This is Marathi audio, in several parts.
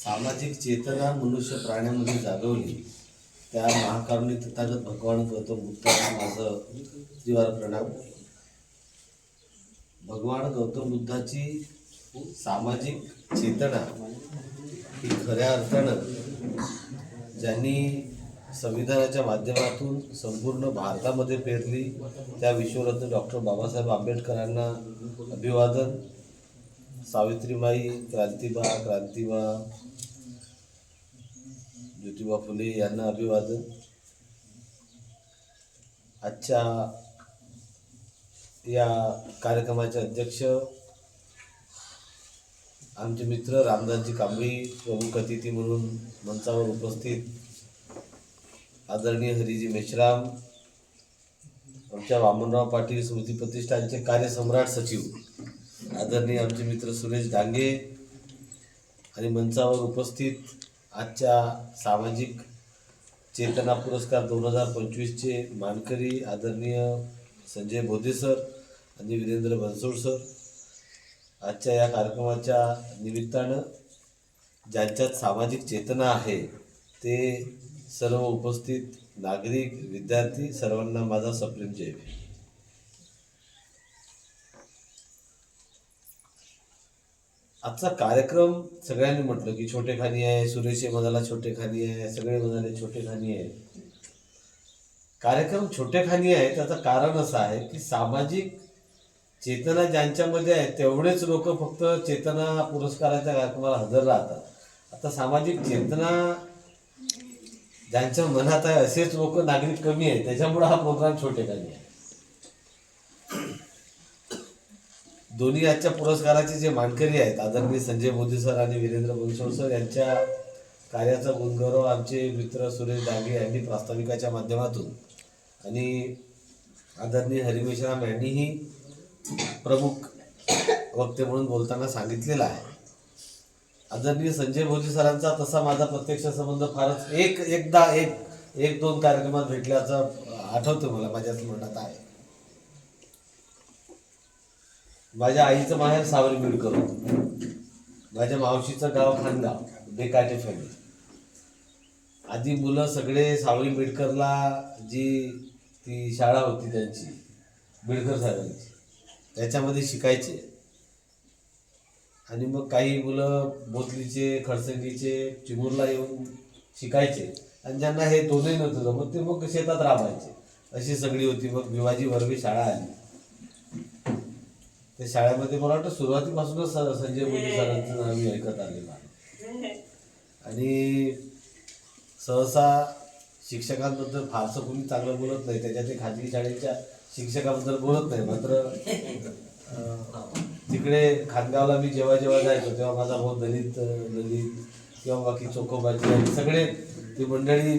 सामाजिक चेतना मनुष्य प्राण्यामध्ये जागवली. त्या महाकारुणी तथागत भगवान गौतम बुद्धांना माझं जीवार प्रणाम. भगवान गौतम बुद्धाची सामाजिक चेतना ही खऱ्या अर्थानं ज्यांनी संविधानाच्या माध्यमातून संपूर्ण भारतामध्ये पेरली त्या विश्वरत्न डॉक्टर बाबासाहेब आंबेडकरांना अभिवादन. सावित्रीबाई क्रांतिबा क्रांतिबा ज्योतिबा फुले यांना अभिवादन. आजच्या या कार्यक्रमाचे अध्यक्ष आमचे मित्र रामदासजी कांबळी प्रमुख अतिथी म्हणून मंचावर उपस्थित आदरणीय हरिजी मेश्राम आमच्या वामनराव पाटील स्मृती प्रतिष्ठानचे कार्यसम्राट सचिव आदरणीय आमचे मित्र सुरेश डांगे आणि मंचावर उपस्थित आजच्या सामाजिक चेतना पुरस्कार दोन हजार पंचवीसचे मानकरी आदरणीय संजय बोधे सर आणि वीरेंद्र बनसोड सर. आजच्या या कार्यक्रमाच्या निमित्तानं ज्यांच्यात सामाजिक चेतना आहे ते सर्व उपस्थित नागरिक विद्यार्थी सर्वांना माझा सप्रेम जय आजचा कार्यक्रम सगळ्यांनी म्हटलं की छोटे खानी आहे सुरेश म्हणाला छोटे खानी आहे सगळे म्हणाले छोटे खानी आहे. कार्यक्रम छोटे खानी आहे त्याचं कारण असं आहे की सामाजिक चेतना ज्यांच्यामध्ये आहे तेवढेच लोक फक्त चेतना पुरस्काराच्या कार्यक्रमाला हजर राहतात. आता सामाजिक चेतना ज्यांच्या मनात आहे असेच लोक नागरिक कमी आहेत त्याच्यामुळे हा प्रोग्राम छोटे खानी आहे. दोन्ही आजच्या पुरस्काराचे जे मानकरी आहेत आदरणीय संजय मोदी सर आणि वीरेंद्र बनसोड सर यांच्या कार्याचा गुणगौरव आमचे मित्र सुरेश डांगे यांनी प्रास्ताविकाच्या माध्यमातून आणि आदरणीय हरिमेश्राम यांनीही प्रमुख वक्ते म्हणून बोलताना सांगितलेलं आहे. आदरणीय संजय भोजी सरांचा तसा माझा प्रत्यक्ष संबंध फारच एक एकदा एक एक दोन कार्यक्रमात भेटल्याचं आठवतं मला माझ्या म्हणत आहे. माझ्या आईचं माहेर सावरी मिळकर होतं माझ्या मावशीचं गाव खानगाव बेकाटे फॅमिली आधी मुलं सगळे सावरी मिडकरला जी ती शाळा होती त्यांची बिडकर साहेबांची त्याच्यामध्ये शिकायचे. आणि मग काही मुलं बोतलीचे खडसंगीचे चिमूरला येऊन शिकायचे. आणि ज्यांना हे दोन्ही नव्हतं जमत ते मग शेतात राबायचे. अशी सगळी होती. मग भिवाजी वर्वी शाळा आली. त्या शाळेमध्ये मला वाटतं सुरुवातीपासूनच संजय मोदी सरांचं नाव मी ऐकत आलेलं आहे. आणि सहसा शिक्षकांबद्दल फारसं कोणी चांगलं बोलत नाही त्याच्या ते खाजगी शाळेच्या शिक्षकाबद्दल बोलत नाही मात्र तिकडे खानगावला मी जेव्हा जेव्हा जायचो तेव्हा माझा भाऊ दलित दलित किंवा बाकी चोखोबाजी आणि सगळे ती मंडळी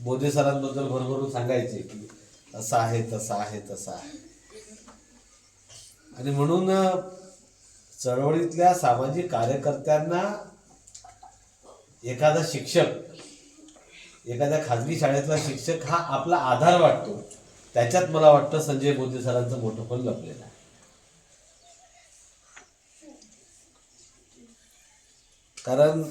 मोदी सरांबद्दल भरभरून सांगायचे की असं आहे तसं आहे तसं आहे. आणि म्हणून चळवळीतल्या सामाजिक कार्यकर्त्यांना एखादा शिक्षक एखाद्या खाजगी शाळेतला शिक्षक हा आपला आधार वाटतो. त्याच्यात मला वाटतं संजय मोदी सरांचं मोठं पण लपलेलं आहे. कारण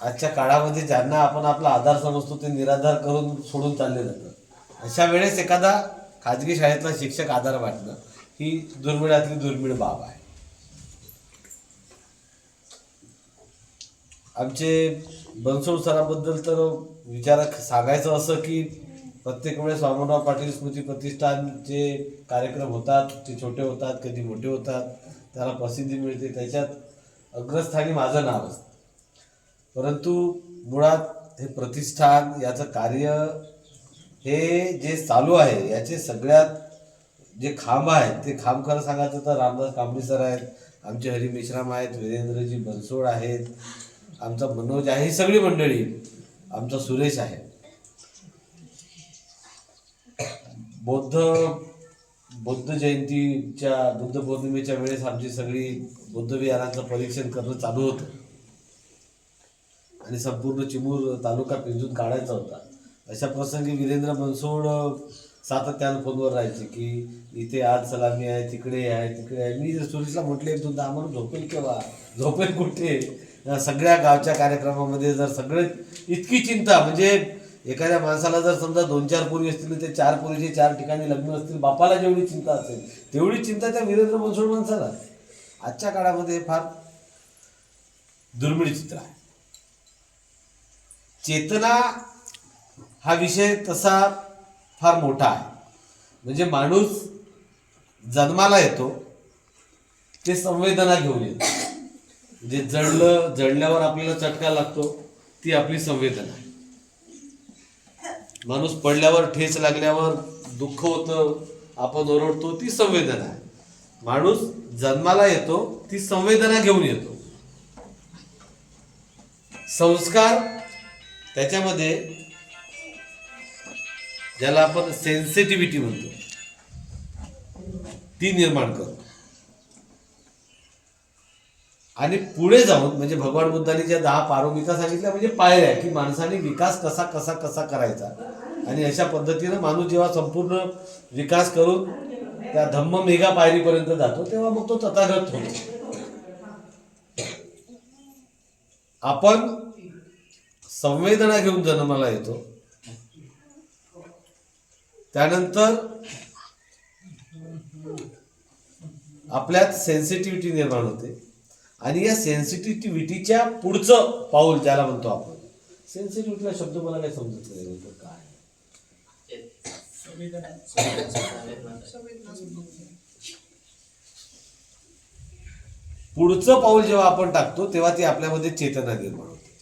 आजच्या काळामध्ये ज्यांना आपण आपला आधार समजतो ते निराधार करून सोडून चालले जातात. अशा वेळेस एखादा खाजगी शाळेतला शिक्षक आधार वाटणं ही दुर्मिळातली दुर्मिळ बाब आहे. आमचे बनसोड सराबद्दल तर विचार सांगायचं असं की प्रत्येक वेळेस वामनराव पाटील स्मृती प्रतिष्ठानचे कार्यक्रम होतात ते छोटे होतात कधी मोठे होतात त्याला प्रसिद्धी मिळते त्याच्यात अग्रस्थानी माझं नाव असतं. परंतु मुळात हे प्रतिष्ठान याचं कार्य हे जे चालू आहे याचे सगळ्यात जे खांब आहेत ते खांब खरं सांगायचं तर रामदास कांबळी सर आहेत आमचे हरी मेश्राम आहेत वीरेंद्रजी बनसोड आहेत आमचा मनोज आहे ही सगळी मंडळी आमचा सुरेश आहे. बौद्ध बौद्ध जयंतीच्या बुद्ध पौर्णिमेच्या वेळेस आमची सगळी बौद्ध विहारांचं परीक्षण करणं चालू होतं. आणि संपूर्ण चिमूर तालुका पिंजून काढायचा होता. अशा प्रसंगी वीरेंद्र बनसोड सातत्यानं फोनवर राहायचे की इथे आज सलामी आहे तिकडे आहे तिकडे आहे. मी सुरेशला म्हटले तुझं आम्हाला झोपेल केव्हा? झोपेल कुठे? सगळ्या गावच्या कार्यक्रमामध्ये जर सगळे इतकी चिंता म्हणजे एखाद्या माणसाला जर समजा दोन चार पोरी असतील ते चार पोरीचे चार ठिकाणी लग्न असतील बापाला जेवढी चिंता असेल तेवढी चिंता त्या वीरेंद्र बनसोड माणसाला. आजच्या काळामध्ये फार दुर्मिळ चित्र आहे. चेतना हा विषय तसा फार मोठा आहे. म्हणजे माणूस जन्माला येतो ते संवेदना घेऊन येतो. म्हणजे जडलं जडल्यावर आपल्याला चटका लागतो ती आपली संवेदना आहे. माणूस पडल्यावर ठेच लागल्यावर दुःख होतं आपण ओरडतो ती संवेदना आहे. माणूस जन्माला येतो ती संवेदना घेऊन येतो. संस्कार त्याच्यामध्ये ज्याला आपण सेन्सिटिव्हिटी म्हणतो. ती निर्माण करतो. आणि पुढे जाऊन म्हणजे भगवान बुद्धाने ज्या दहा पारोमिता सांगितल्या म्हणजे पायऱ्या की माणसाने विकास कसा कसा कसा करायचा. आणि अशा पद्धतीनं माणूस जेव्हा संपूर्ण विकास करून त्या धम्म मेघा पायरीपर्यंत जातो तेव्हा मग तो तथागत होतो. आपण संवेदना घेऊन जन्माला येतो. त्यानंतर आपल्यात सेन्सिटिव्हिटी निर्माण होते. आणि या सेन्सिटिव्हिटीच्या पुढचं पाऊल ज्याला म्हणतो आपण सेन्सिटिव्हिटीला शब्द मला काही समजत नाही नेमकं काय? पुढचं पाऊल जेव्हा आपण टाकतो तेव्हा ती आपल्यामध्ये चेतना निर्माण होते.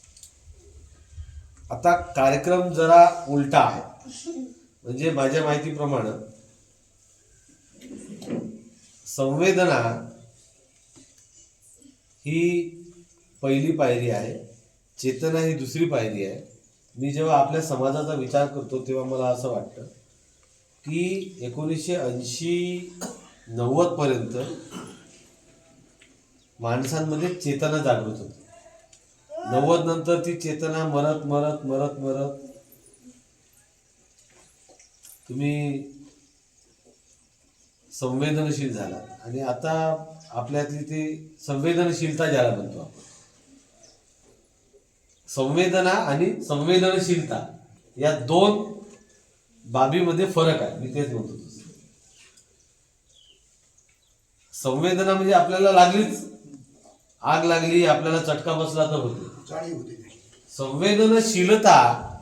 आता कार्यक्रम जरा उलटा आहे. म्हणजे माझ्या माहितीप्रमाणे संवेदना ही पहिली पायरी आहे चेतना ही दुसरी पायरी आहे. मी जेव्हा आपल्या समाजाचा विचार करतो तेव्हा मला असं वाटतं की एकोणीसशे ऐंशी नव्वदपर्यंत माणसांमध्ये चेतना जागृत होती. नव्वद नंतर ती चेतना मरत मरत मरत मरत तुम्ही संवेदनशील झाला. आणि आता आपल्यातली ती संवेदनशीलता ज्याला म्हणतो आपण. संवेदना आणि संवेदनशीलता या दोन बाबीमध्ये फरक आहे. मी तेच म्हणतो. संवेदना म्हणजे आपल्याला लागलीच. आग लागली आपल्याला चटका बसला तर होते. संवेदनशीलता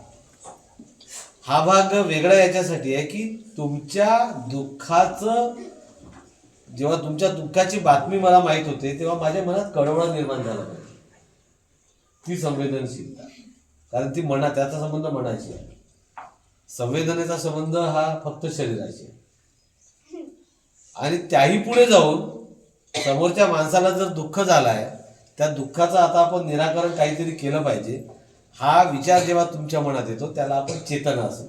हा भाग वेगळा याच्यासाठी आहे की तुमच्या दुःखाचं जेव्हा तुमच्या दुःखाची बातमी मला माहीत होते तेव्हा माझ्या मनात कळवळा निर्माण झाला पाहिजे ती संवेदनशीलता. कारण ती मना त्याचा संबंध मनाशी आहे. संवेदनेचा संबंध हा फक्त शरीराशी आहे. आणि त्याही पुढे जाऊन समोरच्या माणसाला जर दुःख झालाय त्या दुःखाचं आता आपण निराकरण काहीतरी केलं पाहिजे. हा विचार जेव्हा तुमच्या मनात येतो त्याला आपण चेतना असं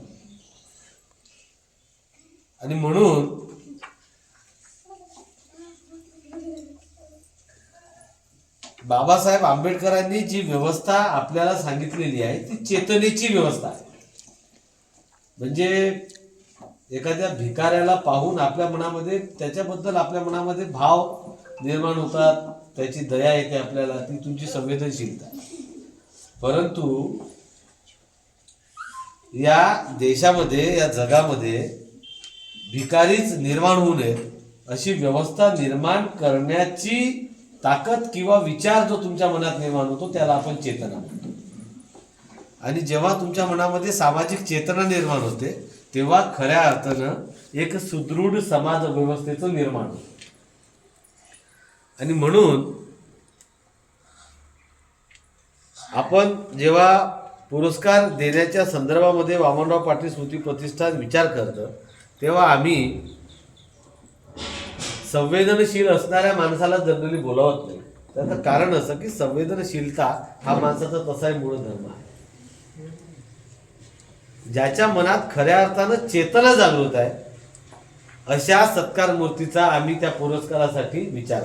आणि म्हणून बाबासाहेब आंबेडकरांनी जी व्यवस्था आपल्याला सांगितलेली आहे ती चेतनेची व्यवस्था आहे. म्हणजे एखाद्या भिकाऱ्याला पाहून आपल्या मनामध्ये त्याच्याबद्दल आपल्या मनामध्ये भाव निर्माण होतात त्याची दया येते आपल्याला ती तुमची संवेदनशीलता परंतु या देशामध्ये या जगामध्ये भिकारीच निर्माण होऊ नये अशी व्यवस्था निर्माण करण्याची ताकद किंवा विचार जो तुमच्या मनात निर्माण होतो त्याला आपण चेतना म्हणतो. आणि जेव्हा तुमच्या मनामध्ये सामाजिक चेतना निर्माण होते तेव्हा खऱ्या अर्थानं एक सुदृढ समाज व्यवस्थेचं निर्माण होतं. आणि म्हणून आपण जेव्हा पुरस्कार देण्याच्या संदर्भामध्ये वामनराव पाटील स्मृती प्रतिष्ठान विचार करतं तेव्हा आम्ही संवेदनशील असणाऱ्या माणसाला जनरली बोलावत नाही. त्याचं कारण असं की संवेदनशीलता हा माणसाचा तसाही मूळ धर्म आहे. ज्याच्या मनात खऱ्या अर्थानं चेतना जागृत आहे अशा सत्कार मूर्तीचा आम्ही त्या पुरस्कारासाठी विचार